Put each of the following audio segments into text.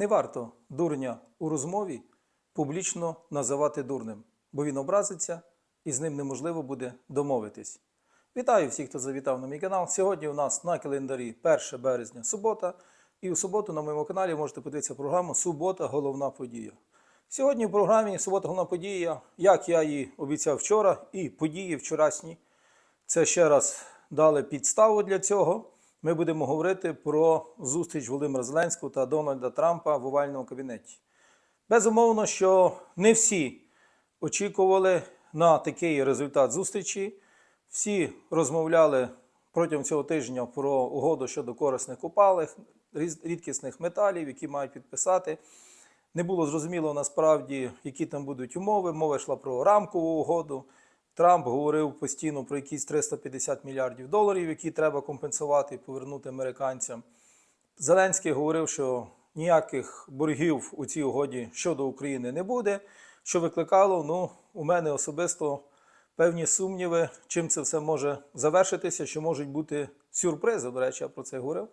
Не варто дурня у розмові публічно називати дурним, бо він образиться і з ним неможливо буде домовитись. Вітаю всіх, хто завітав на мій канал. Сьогодні у нас на календарі 1 березня субота. І у суботу на моєму каналі можете подивитися програму Субота головна подія. Сьогодні в програмі Субота головна подія, як я її обіцяв вчора, і події вчорашні. Це ще раз дали підставу для цього. Ми будемо говорити про зустріч Володимира Зеленського та Дональда Трампа в овальному кабінеті. Безумовно, що не всі очікували на такий результат зустрічі. Всі розмовляли протягом цього тижня про угоду щодо корисних купалих, рідкісних металів, які мають підписати. Не було зрозуміло насправді, які там будуть умови. Мова йшла про рамкову угоду. Трамп говорив постійно про якісь 350 мільярдів доларів, які треба компенсувати і повернути американцям. Зеленський говорив, що ніяких боргів у цій угоді щодо України не буде, що викликало ну, у мене особисто певні сумніви, чим це все може завершитися, що можуть бути сюрпризи. До речі, я про це говорив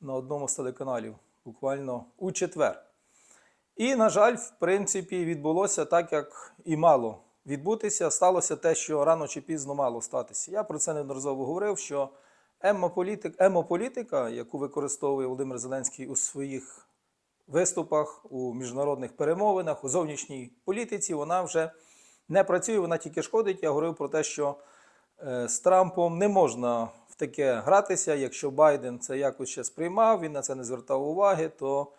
на одному з телеканалів, буквально у четвер. І, на жаль, в принципі, відбулося так, як і мало відбутися. Сталося те, що рано чи пізно мало статися. Я про це неодноразово говорив, що емополітик, емополітика, яку використовує Володимир Зеленський у своїх виступах, у міжнародних перемовинах, у зовнішній політиці, вона вже не працює, вона тільки шкодить. Я говорив про те, що е, з Трампом не можна в таке гратися. Якщо Байден це якось ще сприймав, він на це не звертав уваги, то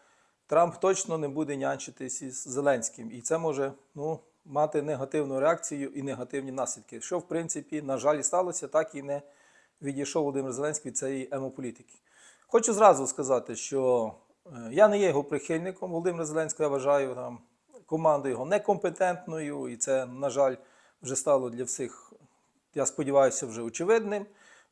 Трамп точно не буде нянчитись із Зеленським. І це може ну, мати негативну реакцію і негативні наслідки. Що, в принципі, на жаль, і сталося, так і не відійшов Володимир Зеленський від цієї емополітики. Хочу зразу сказати, що е, я не є його прихильником Володимира Зеленського, я вважаю там команду його некомпетентною, і це, на жаль, вже стало для всіх, я сподіваюся, вже очевидним.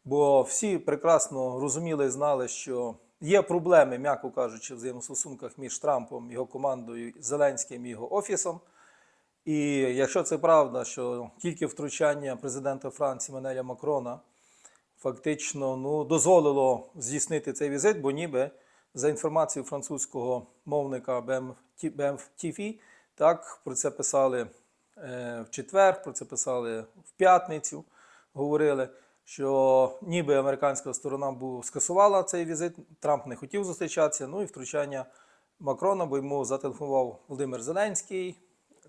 Бо всі прекрасно розуміли і знали, що є проблеми, м'яко кажучи, в взаємостосунках між Трампом, його командою, Зеленським і його офісом. І якщо це правда, що тільки втручання президента Франції Манеля Макрона фактично ну, дозволило здійснити цей візит, бо ніби за інформацією французького мовника BMTV, так, про це писали е, в четвер, про це писали в п'ятницю, говорили, що ніби американська сторона скасувала цей візит, Трамп не хотів зустрічатися, ну і втручання Макрона, бо йому зателефонував Володимир Зеленський.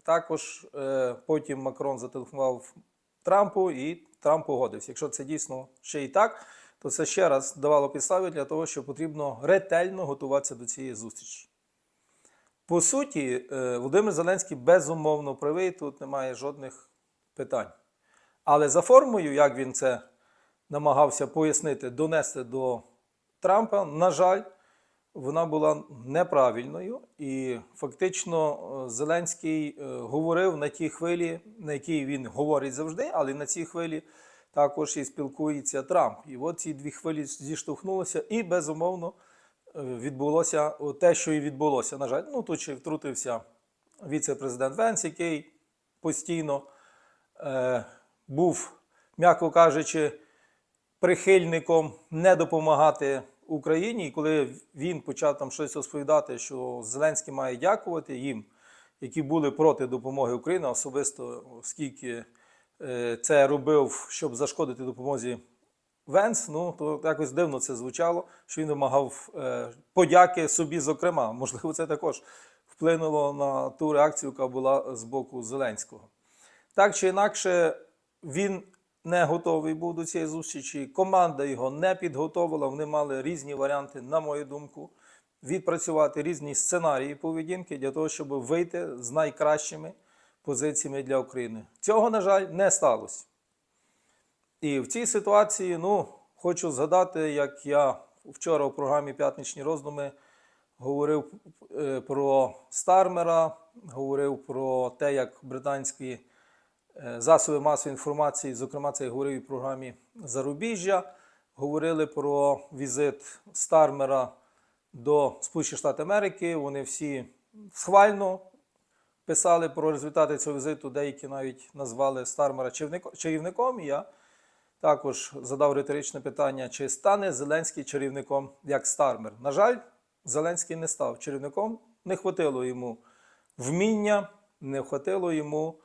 Також е, потім Макрон зателефонував Трампу, і Трамп погодився. Якщо це дійсно ще і так, то це ще раз давало підстави для того, що потрібно ретельно готуватися до цієї зустрічі. По суті, е, Володимир Зеленський безумовно правий, тут немає жодних питань. Але за формою, як він це намагався пояснити, донести до Трампа, на жаль, вона була неправильною, і фактично е, Зеленський е, говорив на тій хвилі, на якій він говорить завжди, але на цій хвилі також і спілкується Трамп. І от ці дві хвилі зіштовхнулися, і безумовно е, відбулося те, що і відбулося. На жаль, ну тут ще втрутився віце-президент Венс, який постійно е, був, м'яко кажучи, прихильником не допомагати Україні. І коли він почав там щось розповідати, що Зеленський має дякувати їм, які були проти допомоги Україні, особисто оскільки е, це робив, щоб зашкодити допомозі Венс, ну то якось дивно це звучало, що він вимагав е, подяки собі, зокрема. Можливо, це також вплинуло на ту реакцію, яка була з боку Зеленського. Так чи інакше, він не готовий був до цієї зустрічі. Команда його не підготовила. Вони мали різні варіанти, на мою думку, відпрацювати різні сценарії поведінки для того, щоб вийти з найкращими позиціями для України. Цього, на жаль, не сталося. І в цій ситуації, ну, хочу згадати, як я вчора у програмі П'ятничні роздуми говорив е, про Стармера, говорив про те, як британські засоби масової інформації, зокрема, це я говорив в програмі Зарубіжжя, говорили про візит Стармера до Сполучених Штатів Америки. Вони всі схвально писали про результати цього візиту, деякі навіть назвали Стармера чарівником. Я також задав риторичне питання, чи стане Зеленський чарівником як Стармер. На жаль, Зеленський не став чарівником, Не хватило йому вміння, не хватило йому е,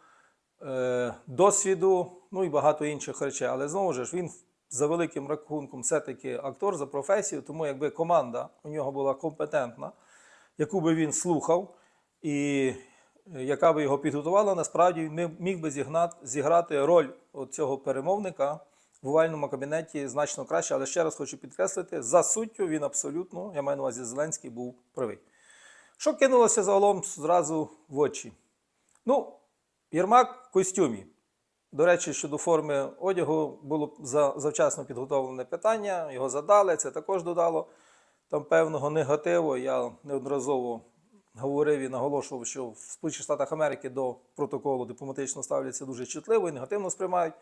досвіду, ну і багато інших речей. Але знову ж він за великим рахунком все-таки актор за професією, тому якби команда у нього була компетентна, яку би він слухав, і е, яка би його підготувала, насправді він міг- би зігнати, зіграти роль цього перемовника в овальному кабінеті значно краще. Але ще раз хочу підкреслити, за суттю він абсолютно, я маю на увазі Зеленський, був правий. Що кинулося загалом зразу в очі? Ну, Єрмак в костюмі. До речі, щодо форми одягу було за- завчасно підготовлене питання, його задали, це також додало там певного негативу. Я неодноразово говорив і наголошував, що в Сполучених Штатах Америки до протоколу дипломатично ставляться дуже чутливо і негативно сприймають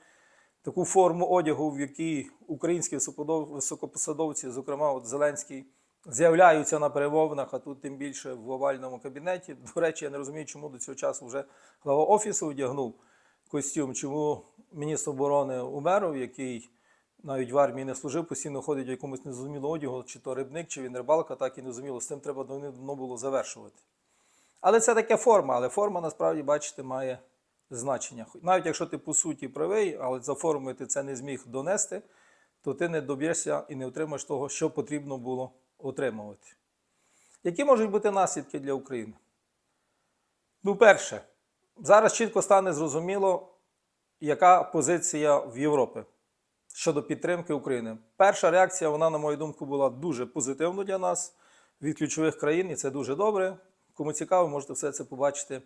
таку форму одягу, в якій українські високопосадовці, зокрема от Зеленський, з'являються на перемовинах, а тут тим більше в овальному кабінеті. До речі, я не розумію, чому до цього часу вже глава офісу одягнув костюм, чому міністр оборони Умеров, який навіть в армії не служив, постійно ходить в якомусь незрозумілому одягу, чи то рибник, чи він рибалка, так і не зрозуміло. З цим треба давно було завершувати. Але це таке форма, але форма насправді, бачите, має значення. Навіть якщо ти по суті правий, але за формою ти це не зміг донести, то ти не доб'єшся і не отримаєш того, що потрібно було отримувати. Які можуть бути наслідки для України? Ну, перше, зараз чітко стане зрозуміло, яка позиція в Європі щодо підтримки України. Перша реакція, вона, на мою думку, була дуже позитивна для нас від ключових країн, і це дуже добре. Кому цікаво, можете все це побачити,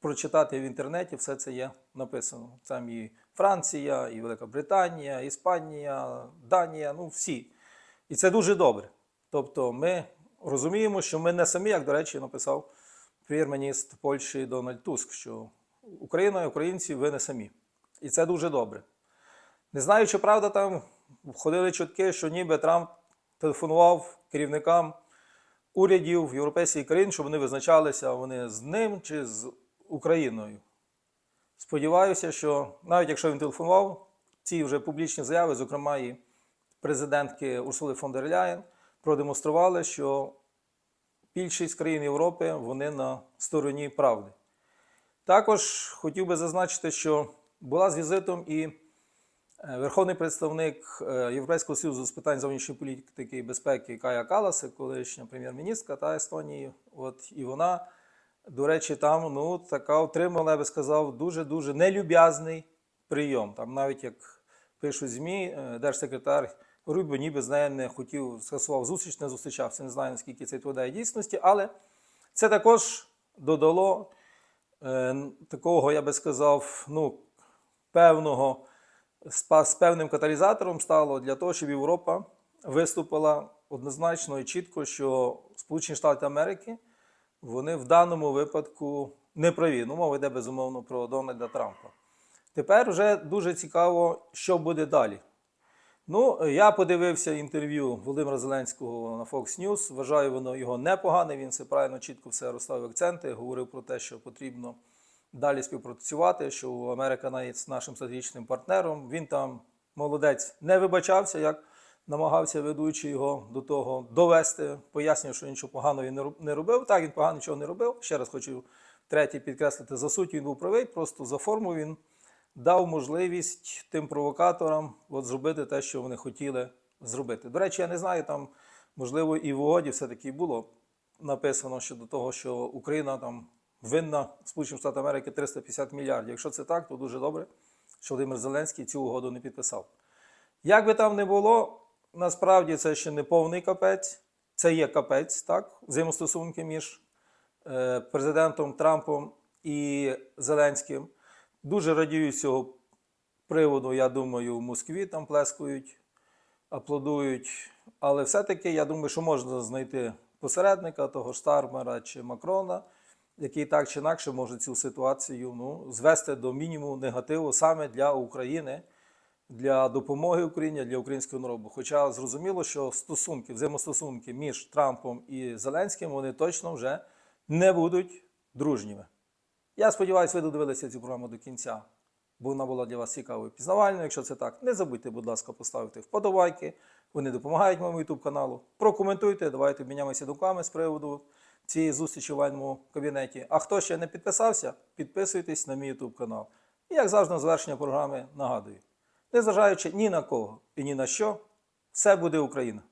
прочитати в інтернеті, все це є написано. Там і Франція, і Велика Британія, Іспанія, Данія, ну всі. І це дуже добре. Тобто ми розуміємо, що ми не самі, як, до речі, написав прем'єр-міністр Польщі Дональд Туск, що Україна і українці ви не самі. І це дуже добре. Не знаю, чи правда там ходили чутки, що ніби Трамп телефонував керівникам урядів європейських країн, щоб вони визначалися, вони з ним чи з Україною. Сподіваюся, що навіть якщо він телефонував, ці вже публічні заяви, зокрема і президентки Урсули фон дер Ляєн, продемонстрували, що більшість країн Європи вони на стороні правди. Також хотів би зазначити, що була з візитом і е, верховний представник е, Європейського Союзу з питань зовнішньої політики і безпеки Кая Каласи, колишня прем'єр-міністка та Естонії. От і вона, до речі, там ну така отримала, я би сказав, дуже дуже нелюб'язний прийом. Там навіть як пишуть ЗМІ, е, держсекретар Рубьо ніби з нею не хотів скасував зустріч, не зустрічався. Не знаю наскільки це відповідає дійсності, але це також додало е, такого, я би сказав, ну, певного з певним каталізатором стало для того, щоб Європа виступила однозначно і чітко, що Сполучені Штати Америки вони в даному випадку не праві. Ну, мова йде безумовно про Дональда Трампа. Тепер вже дуже цікаво, що буде далі. Ну, я подивився інтерв'ю Володимира Зеленського на Fox News. Вважаю, воно його непогане. Він все правильно чітко все розставив акценти. Говорив про те, що потрібно далі співпрацювати, що Америка з нашим стратегічним партнером. Він там молодець не вибачався, як намагався ведучий його до того довести. Пояснював, що нічого поганого він не робив. Так, він погано нічого не робив. Ще раз хочу третє підкреслити за суттю, він був правий, просто за форму він дав можливість тим провокаторам от зробити те, що вони хотіли зробити. До речі, я не знаю, там, можливо, і в угоді все-таки було написано щодо того, що Україна там винна Сполученим Штатам Америки 350 мільярдів. Якщо це так, то дуже добре, що Володимир Зеленський цю угоду не підписав. Як би там не було, насправді це ще не повний капець, це є капець, так, взаємостосунки між е, президентом Трампом і Зеленським. Дуже радію з цього приводу, я думаю, в Москві там плескають, аплодують. Але все-таки я думаю, що можна знайти посередника, того ж Стармера чи Макрона, який так чи інакше може цю ситуацію ну, звести до мінімуму негативу саме для України, для допомоги Україні, для українського народу. Хоча зрозуміло, що стосунки, взаємостосунки між Трампом і Зеленським вони точно вже не будуть дружніми. Я сподіваюся, ви додивилися цю програму до кінця, бо вона була для вас цікавою і пізнавальною. Якщо це так, не забудьте, будь ласка, поставити вподобайки. Вони допомагають моєму YouTube каналу. Прокоментуйте, давайте обміняємося думками з приводу цієї зустрічі в вальному кабінеті. А хто ще не підписався, підписуйтесь на мій YouTube канал. І як завжди, на завершення програми нагадую: незважаючи ні на кого і ні на що, все буде Україна.